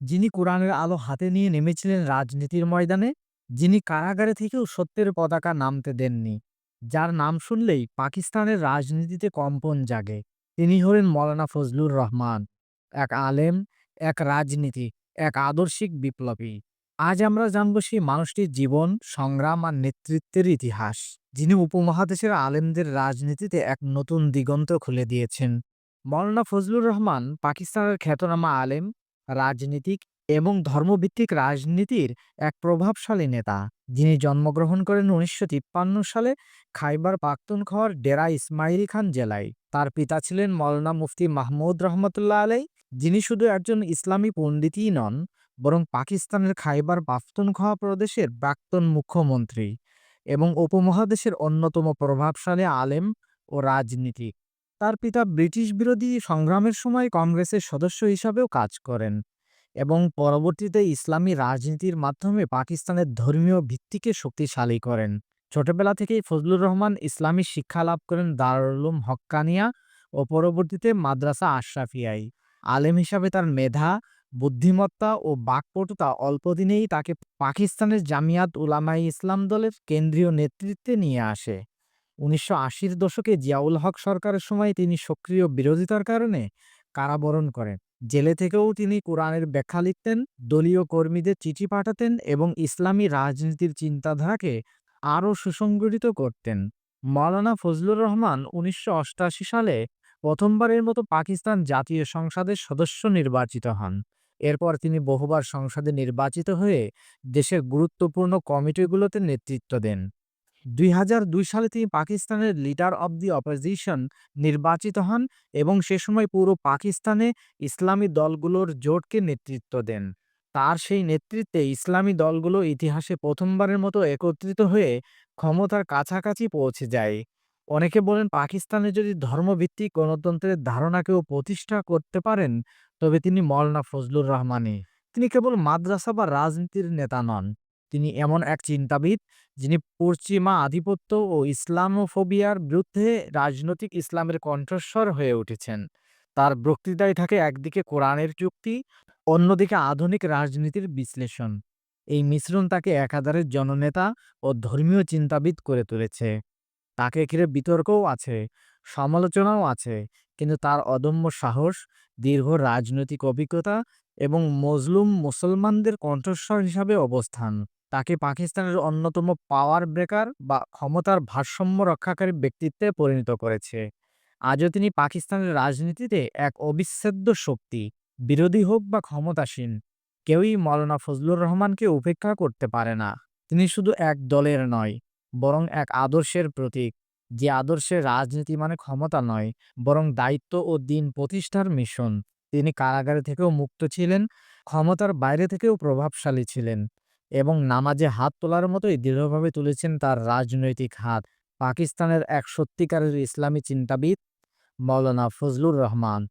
যিনি কোরআনের আলো হাতে নিয়ে নেমেছিলেন রাজনীতির ময়দানে, যিনি কারাগারে থেকেও সত্যের পতাকা নামতে দেননি, যার নাম শুনলেই পাকিস্তানের রাজনীতিতে কম্পন জাগে, তিনি হলেন মৌলানা ফজলুর রহমান। এক আলেম, এক রাজনীতি এক আদর্শিক বিপ্লবী। আজ আমরা জানব সেই মানুষটির জীবন, সংগ্রাম আর নেতৃত্বের ইতিহাস, যিনি উপমহাদেশের আলেমদের রাজনীতিতে এক নতুন দিগন্ত খুলে দিয়েছেন। মৌলানা ফজলুর রহমান পাকিস্তানের খ্যাতনামা আলেম, রাজনীতিক এবং ধর্মভিত্তিক রাজনীতির এক প্রভাবশালী নেতা, যিনি জন্মগ্রহণ করেন উনিশশো তিপ্পান্ন সালে খাইবার পাখতুনখোয়ার ডেরা ইসমাইলি খান জেলায়। তার পিতা ছিলেন মৌলানা মুফতি মাহমুদ রহমতুল্লাহ আলাই, যিনি শুধু একজন ইসলামী পণ্ডিতই নন, বরং পাকিস্তানের খাইবার পাখতুনখোয়া প্রদেশের প্রাক্তন মুখ্যমন্ত্রী এবং উপমহাদেশের অন্যতম প্রভাবশালী আলেম ও রাজনীতিক। তার পিতা ব্রিটিশ বিরোধী সংগ্রামের সময় কংগ্রেসের সদস্য হিসাবেও কাজ করেন এবং পরবর্তীতে ইসলামী রাজনীতির মাধ্যমে পাকিস্তানের ধর্মীয় ভিত্তিকে শক্তিশালী করেন। ছোটবেলা থেকেই ফজলুর রহমান ইসলামী শিক্ষা লাভ করেন দারুলুম হক্কানিয়া ও পরবর্তীতে মাদ্রাসা আশরাফিয়াই আলেম হিসাবে তার মেধা, বুদ্ধিমত্তা ও বাকপটুতা অল্প দিনেই তাকে পাকিস্তানের জামিয়াত উলামাই ইসলাম দলের কেন্দ্রীয় নেতৃত্বে নিয়ে আসে। উনিশশো আশির দশকে জিয়াউল হক সরকারের সময় তিনি সক্রিয় বিরোধিতার কারণে কারাবরণ করেন। জেলে থেকেও তিনি কোরআনের ব্যাখ্যা লিখতেন, দলীয় কর্মীদের চিঠি পাঠাতেন এবং ইসলামী রাজনীতির চিন্তাধারাকে আরও সুসংগঠিত করতেন। মৌলানা ফজলুর রহমান উনিশশো সালে প্রথমবারের মতো পাকিস্তান জাতীয় সংসদের সদস্য নির্বাচিত হন। এরপর তিনি বহুবার সংসদে নির্বাচিত হয়ে দেশের গুরুত্বপূর্ণ কমিটিগুলোতে নেতৃত্ব দেন। দুই হাজার দুই সালে তিনি পাকিস্তানের লিডার অব দি অপোজিশন নির্বাচিত হন এবং সে সময় পুরো পাকিস্তানে ইসলামী দলগুলোর জোটকে নেতৃত্ব দেন। তার সেই নেতৃত্বে ইসলামী দলগুলো ইতিহাসে প্রথমবারের মতো একত্রিত হয়ে ক্ষমতার কাছাকাছি পৌঁছে যায়। অনেকে বলেন পাকিস্তানে যদি ধর্মভিত্তিক গণতন্ত্রের ধারণাকেও প্রতিষ্ঠা করতে পারেন, তবে তিনি মলনা ফজলুর রহমানই। তিনি কেবল মাদ্রাসা বা রাজনীতির নেতা নন, তিনি এমন এক চিন্তাবিদ, যিনি পশ্চিমা আধিপত্য ও ইসলামোফোবিয়ার বিরুদ্ধে রাজনৈতিক ইসলামের কণ্ঠস্বর হয়ে উঠেছেন। তার বক্তৃতায় থাকে একদিকে কোরআনের চুক্তি অন্যদিকে আধুনিক রাজনীতির বিশ্লেষণ। এই মিশ্রণ তাকে একাধারে জননেতা ও ধর্মীয় চিন্তাবিদ করে তুলেছে। তাকে ঘিরে বিতর্কও আছে, সমালোচনাও আছে, কিন্তু তার অদম্য সাহস, দীর্ঘ রাজনৈতিক অভিজ্ঞতা এবং মজলুম মুসলমানদের কণ্ঠস্বর হিসাবে অবস্থান তাকে পাকিস্তানের অন্যতম পাওয়ার ব্রেকার বা ক্ষমতার ভারসাম্য রক্ষাকারী ব্যক্তিত্বে পরিণত করেছে। আজও তিনি পাকিস্তানের রাজনীতিতে এক অবিচ্ছেদ্য শক্তি, বিরোধী হোক বা ক্ষমতাসীন, কেউই মৌলানা ফজলুর রহমানকে উপেক্ষা করতে পারে না। তিনি শুধু এক দলের নয়, বরং এক আদর্শের প্রতীক, যে আদর্শের রাজনীতি মানে ক্ষমতা নয়, বরং দায়িত্ব ও দিন প্রতিষ্ঠার মিশন। তিনি কারাগারে থেকেও মুক্ত ছিলেন, ক্ষমতার বাইরে থেকেও প্রভাবশালী ছিলেন এবং নামাজে হাত তোলার মতোই দৃঢ়ভাবে তুলেছেন তার রাজনৈতিক হাত। পাকিস্তানের এক সত্যিকারের ইসলামী চিন্তাবিদ, মৌলানা ফজলুর রহমান।